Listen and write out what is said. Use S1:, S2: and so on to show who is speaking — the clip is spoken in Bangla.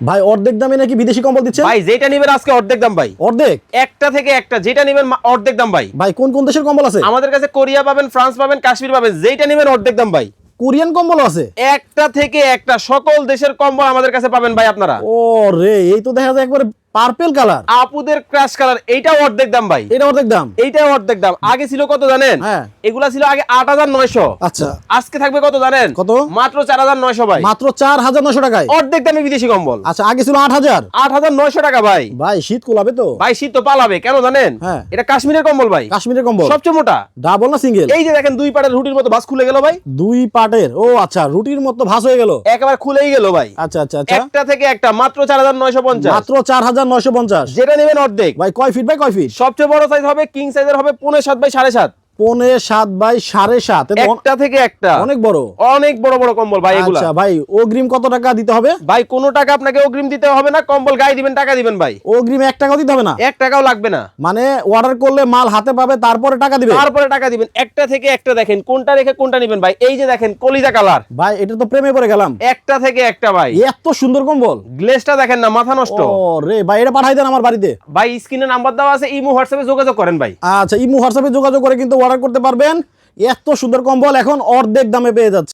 S1: ভাই অর্ধেক দামে নাকি বিদেশি কম্বল দিচ্ছে
S2: ভাই যেটা নেবেন আজকে অর্ধেক দাম ভাই।
S1: অর্ধেক?
S2: একটা থেকে একটা যেটা নেবেন অর্ধেক দাম ভাই।
S1: ভাই কোন কোন দেশের কম্বল আছে?
S2: আমাদের কাছে কোরিয়া পাবেন ফ্রান্স পাবেন কাশ্মীর পাবেন যেটা নেবেন অর্ধেক দাম ভাই।
S1: কোরিয়ান কম্বল আছে?
S2: একটা থেকে একটা সকল দেশের কম্বল আমাদের কাছে পাবেন ভাই আপনারা।
S1: ও রে এই তো দেখা যায় একবারে পার্পেল কালার
S2: আপুদের ক্রাশ কালার এইটাও অর্ধেক দাম ভাই।
S1: এটা অর্ধেক দাম।
S2: এইটাও অর্ধেক দাম। আগে ছিল কত জানেন?
S1: হ্যাঁ।
S2: এগুলা ছিল আগে আট হাজার নয়শো।
S1: আচ্ছা।
S2: আজকে থাকবে কত জানেন?
S1: কত?
S2: মাত্র চার হাজার নয়শো ভাই।
S1: মাত্র চার হাজার নশো টাকায়।
S2: অর্ধেক দামে বিদেশি কম্বল।
S1: আচ্ছা আগে ছিল আট হাজার।
S2: আট হাজার নয়শো টাকা ভাই।
S1: ভাই শীত কোলাবে তো।
S2: ভাই শীত তো পালাবে কেন জানেন?
S1: হ্যাঁ।
S2: এটা কাশ্মীরের কম্বল ভাই।
S1: কাশ্মীরের কম্বল।
S2: সবচেয়ে মোটা।
S1: ডাবল না সিঙ্গেল?
S2: এই যে দেখেন দুই পাটের রুটির মতো বাস খুলে গেল ভাই।
S1: দুই পাটের। ও আচ্ছা রুটির মতো ভাস হয়ে গেল।
S2: একবার খুলেই গেল ভাই।
S1: আচ্ছা আচ্ছা আচ্ছা।
S2: একটা থেকে একটা মাত্র চার হাজার নয়শো পঞ্চাশ।
S1: মাত্র চার হাজার নয়শো পঞ্চাশ।
S2: যেটা নেবেন অর্ধেক।
S1: ভাই কয় ফিট বাই কয় ফিট
S2: সবচেয়ে বড় সাইজ হবে কিং সাইজের হবে পনেরো সাত বাই সাড়ে সাত।
S1: পনে সাত বাই সাড়ে সাত।
S2: একটা থেকে একটা।
S1: অনেক বড়।
S2: অনেক বড় বড় কম্বল ভাই এগুলা।
S1: আচ্ছা ভাই অগ্রিম কত টাকা দিতে হবে?
S2: ভাই কোনো টাকা আপনাকে অগ্রিম দিতে হবে না। কম্বল গায়ে দিবেন টাকা দিবেন ভাই।
S1: অগ্রিম এক টাকাও দিতে হবে না?
S2: এক টাকাও লাগবে না।
S1: মানে অর্ডার করলে মাল হাতে পাবে তারপরে টাকা
S2: তারপরে টাকা দিবেন। একটা থেকে একটা দেখেন কোনটা রেখে কোনটা নেবেন ভাই? এই যে দেখেন কলিজা কালার।
S1: ভাই এটা তো প্রেমে পড়ে গেলাম।
S2: একটা থেকে একটা ভাই।
S1: এত সুন্দর কম্বল।
S2: গ্লেসটা দেখেন না মাথা নষ্ট।
S1: রে ভাই এটা পাঠাই দেন আমার বাড়িতে।
S2: ভাই স্ক্রিনে নাম্বার দেওয়া আছে ইমো হোয়াটসঅ্যাপে যোগাযোগ করেন ভাই।
S1: আচ্ছা ইমু হোয়াটসঅ্যাপে যোগাযোগ করে কিন্তু অর্ডার করতে পারবেন। এত সুন্দর কম্বল এখন অর্ধেক দামে পেয়ে যাচ্ছে